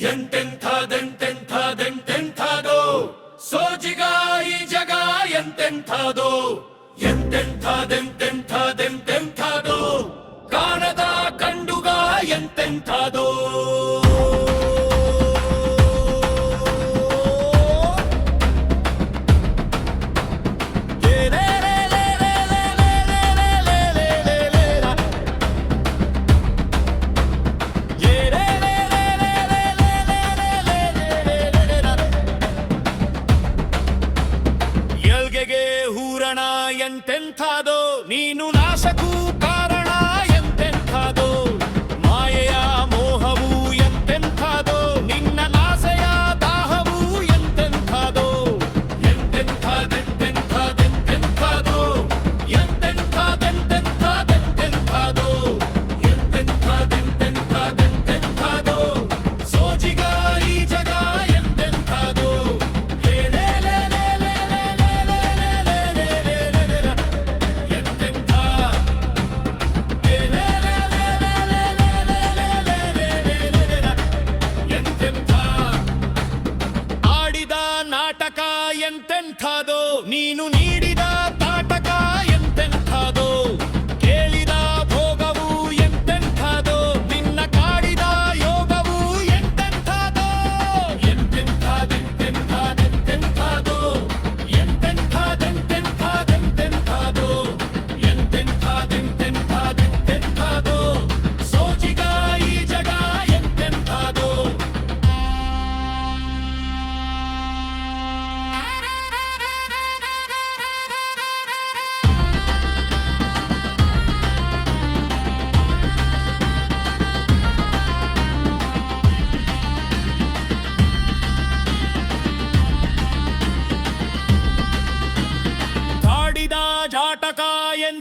ಎಂತೆಂಥದೆಂತೆಂಥದೆಂತೆಂಥದೋ? ಸೋಜಿಗ ಈ ಜಗ ಎಂತೆಂಥದೋ? ಎಂತೆಂಥದೆಂತೆಂಥದೆಂತೆಂಥದೋ? ಕಾಣದ ಕಂಡುಗ ಎಂತೆಂಥದೋ? Nino ನಾಟಕ ಎಂತೆಂಥಾದೋ ನೀನು ನೀಡಿ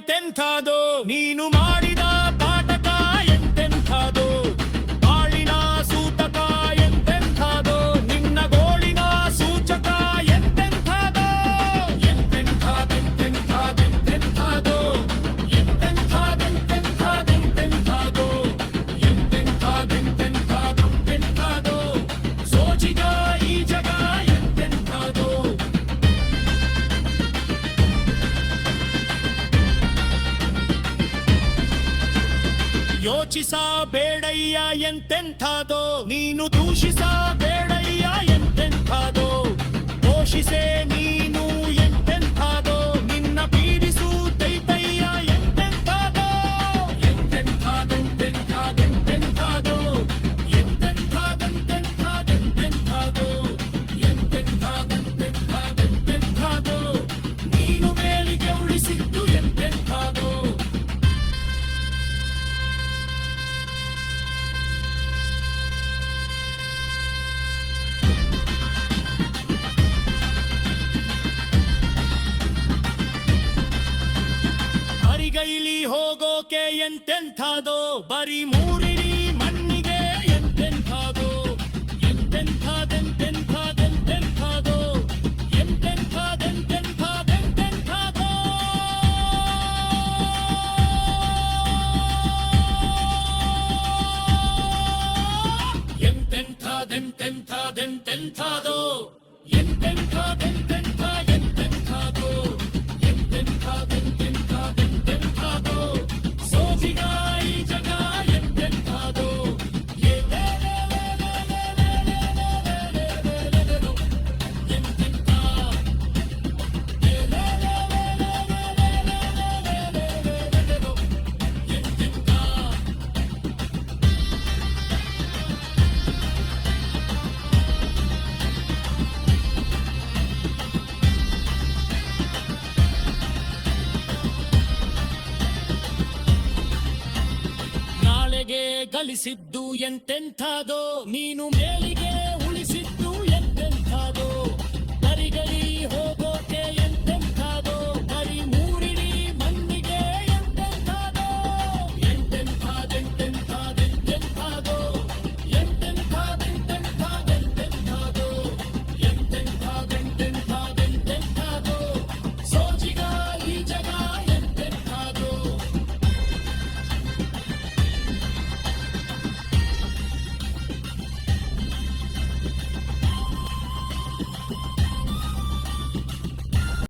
ತೆಂತಾದೋ ನೀನು ಯೋಚಿಸ ಬೇಡಯ್ಯ ಎಂತೆಂಥಾದೋ ನೀನು ದೂಷಿಸ ಬೇಡಯ್ಯ ಎಂತೆಂಥಾದೋ ದೋಷಿಸೆ ನೀನು ಹೋಗೋಕೆ ಎಂತೆಂಥಾದೋ ಬರೀ ಮೂರಿಡಿ ಮಣ್ಣಿಗೆ ಎಂತೆಂಥಾದೋ ಎಂತೆಂಥದೆಂತೆಂಥದೆಂತೆಂಥಾದೋ ಎಂತೆಂಥದೆಂತೆಂಥದೆಂತೆಂಥಾದೋ ಎಂತೆಂಥದೆಂತೆಂಥದೆಂತೆಂಥಾದೋ ಎಂತೆಂಥದೆಂತೆ ಗಳಿಸಿದ್ದು ಎಂತೆಂಥದೋ ನೀನು ಮೇಲಿಗೆ